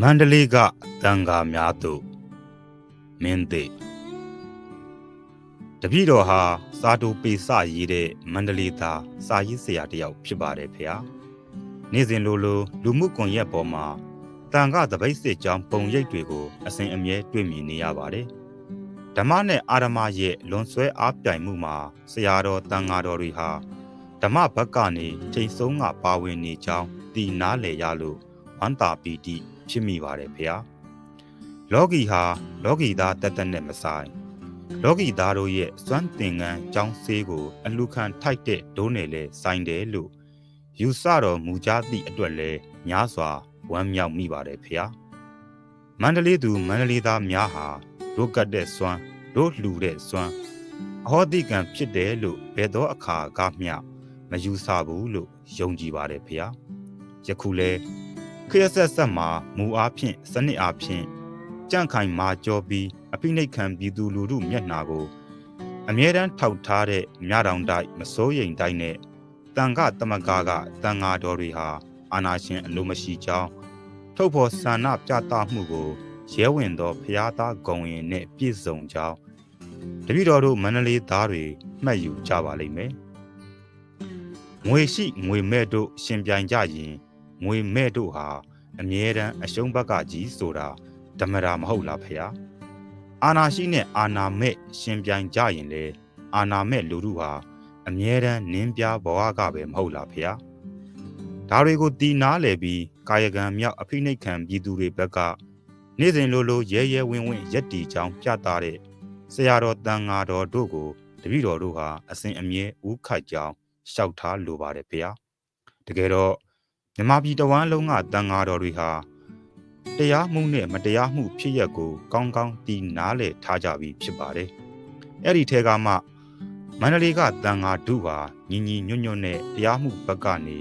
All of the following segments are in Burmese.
မန္တလေးကတန်ဃာများသို့မင်းသိတပည့်တော်ဟာစာတူပေစရေးတဲ့မန္တလေးသားစာရေးဆရာတစ်ယောက်ဖြစ်ပါတယ်ဖေဟာနေ့စဉ်လိုလိုလူမှုကွန်ရက်ပေါ်မှာတန်ခါတပိတ်စစ်ကြောင်းပုံရိပ်တွေကိုအစဉ်အမြဲတွေ့မြင်နေရပါတယ်ဓမ္မနဲ့အာရမရဲ့လွန်ဆွဲအားပြိုင်မှုမှာဆရာတော်တန်ဃာတော်တွေဟာဓမ္မဘက်ကနေချိန်ဆုံးကပါဝင်နေကြောင်းသိနားလည်ရလို့ ဝန္တာပီတိဖြစ်မိပါတယ်ဖေဟာလောကီဟာလောကီသားတက်တက်နဲ့မဆိုင်လောကီသားတို့ရဲ့စွမ်းသင်္ကန်းကြောင်းဆေးကိုအလူခံထိုက်တဲ့ဒိုးနယ်လဲဆိုင်တယ်လို့ယူဆတော်မူကြသည့်အတွက်လဲများစွာဝမ်းမြောက်မိပါတယ်ဖေဟာမန္တလေးသူမန္တလေးသားများဟာတို့ကတ်တဲ့စွမ်းတို့လှူတဲ့စွမ်းအဟောတိကံဖြစ်တယ်လို့ဘယ်သောအခါကမျှမယူဆဘူးလို့ယုံကြည်ပါတယ်ဖေဟာယခုလဲ ခရဆက်ဆက်မှာမူအားဖြင့်စနစ်အားဖြင့်ကြန့်ခိုင်မာကြောပြီးအဖိနှိတ်ခံပြည်သူလူထုမျက်နှာကိုအမြဲတမ်းထောက်ထားတဲ့မြတောင်တိုက်မစိုးရိမ်တိုက်နဲ့တန်ခတမကာကတန်ဃာတော်တွေဟာအာနာရှင်အလိုမရှိကြောင်းထုတ်ဖော်ဆန္ဒပြသမှုကိုရဲဝင်သောဖျားသားဂုံရင်နဲ့ပြည့်စုံကြောင်းတပည့်တော်တို့မန္တလေးသားတွေမှတ်ယူကြပါလိမ့်မယ်။ငွေရှိငွေမဲ့တို့ရှင်ပြိုင်ကြရင် ငွေမဲ့တို့ဟာအမြဲတမ်းအရှုံးဘက်ကကြီးဆိုတာဓမ္မတာမဟုတ်လားဖေ။အာနာရှိနဲ့အာနာမဲ့ရှင်ပြိုင်ကြရင်လေအာနာမဲ့လူတို့ဟာအမြဲတမ်းနင်းပြဘဝကပဲမဟုတ်လားဖေ။ဒါတွေကိုတီနာလေပြီးကာယကံမြောက်အဖိနှိတ်ခံပြည်သူတွေဘက်ကနေ့စဉ်လိုလိုရဲရဲဝင်းဝင်းရက်တီချောင်းပြတာတဲ့ဆရာတော်တန်ဃာတော်တို့ကိုတပည့်တော်တို့ဟာအစဉ်အမြဲဥခိုက်ကြောင်းလျှောက်ထားလိုပါတယ်ဖေ။တကယ်တော့ မြမပြည်တဝမ်းလုံးကတန်ဃာတော်တွေဟာတရားမှုနဲ့မတရားမှုဖြစ်ရက်ကို ကောင်းကောင်းတီးနားလည်ထားကြပြီးဖြစ်ပါတယ်။အဲ့ဒီထဲကမှမန္တလေးကတန်ဃာဒုဟာညီညီညွတ်ညွတ်နဲ့တရားမှုဘက်ကနေ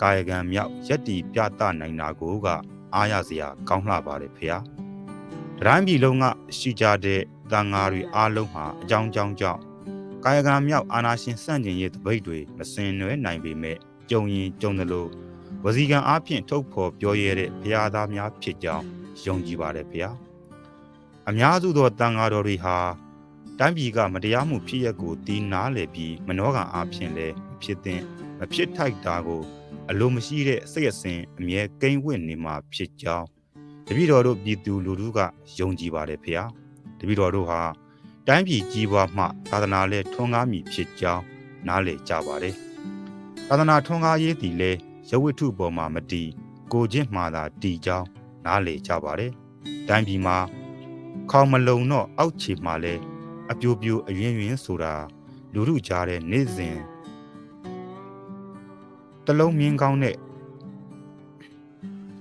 ကာယကံမြောက်ရက်တီပြသနိုင်တာကိုကအားရစရာကောင်းလှပါတယ်ဖေ။တတိုင်းပြည်လုံးကရှိကြတဲ့တန်ဃာတွေအားလုံးဟာအကြောင်းကြောင်းကြောင့်ကာယကံမြောက်အာနာရှင်စန့်ကျင်ရေးတပိတ်တွေမစင်နွဲနိုင်ပေမဲ့ကြုံရင်ကြုံတယ်လို့ ဝစီကံအားဖြင့်ထုတ်ဖော်ပြောရတဲ့ဘုရားသားများဖြစ်ကြောင်းယုံကြည်ပါတယ်ဗျာအများစုသောတန်ဃာတော်တွေဟာတိုင်းပြည်ကမတရားမှုဖြစ်ရက်ကိုတီးနားလည်ပြီးမနှောကံအားဖြင့်လည်းဖြစ်တဲ့မဖြစ်ထိုက်တာကိုအလိုမရှိတဲ့စိတ်အစဉ်အမြဲကိန်းဝင့်နေမှာဖြစ်ကြောင်းတပည့်တော်တို့ပြည်သူလူထုကယုံကြည်ပါတယ်ဖေ။တပည့်တော်တို့ဟာတိုင်းပြည်ကြီးပွားမှသာသနာလဲထွန်းကားမည်ဖြစ်ကြောင်းနားလည်ကြပါတယ်။သာသနာထွန်းကားရေးသည်လဲ ရဝတ္ထုပေါ်မှာမတည်ကိုချင်းမှသာတည်ကြောင်းနားလည်ကြပါတယ်။တိုင်းပြည်မှာခေါမလုံတော့အောက်ခြေမှာလဲအပြိုပြိုအယွင်းယွင်းဆိုတာလူလူကြားတဲ့နေ့စဉ်တလုံးမြင်းကောင်းတဲ့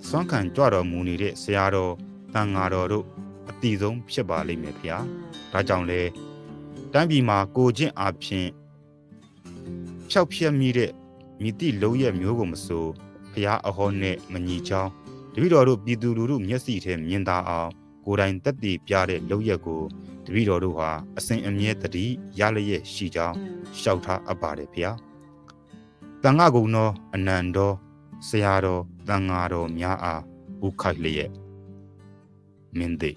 စွမ်းခံကြွတော်မူနေတဲ့ဆရာတော်တန်ဃာတော်တို့အတိဆုံးဖြစ်ပါလိမ့်မယ်ဗျာ။ဒါကြောင့်လဲတိုင်းပြည်မှာကိုချင်းအဖြစ်ဖြောက်ပြက်မိတဲ့ မိတိလုံးရဲ့မျိုးကိုမဆိုဖျားအဟောနဲ့မညီချောင်းတပည့်တော်တို့ပြည်သူလူထုမျက်စိထဲမြင်သာအောင်ကိုယ်တိုင်တက်တည်ပြတဲ့လုံးရက်ကိုတပည့်တော်တို့ဟာအစဉ်အမြဲတတိရလျက်ရှိကြောင်းရှောက်ထားအပ်ပါတယ်ဗျာတန်ဃာကုံတော်အနန္တောဆရာတော်တန်ဃာတော်များအားဥခိုက်လျက်မင်းသိ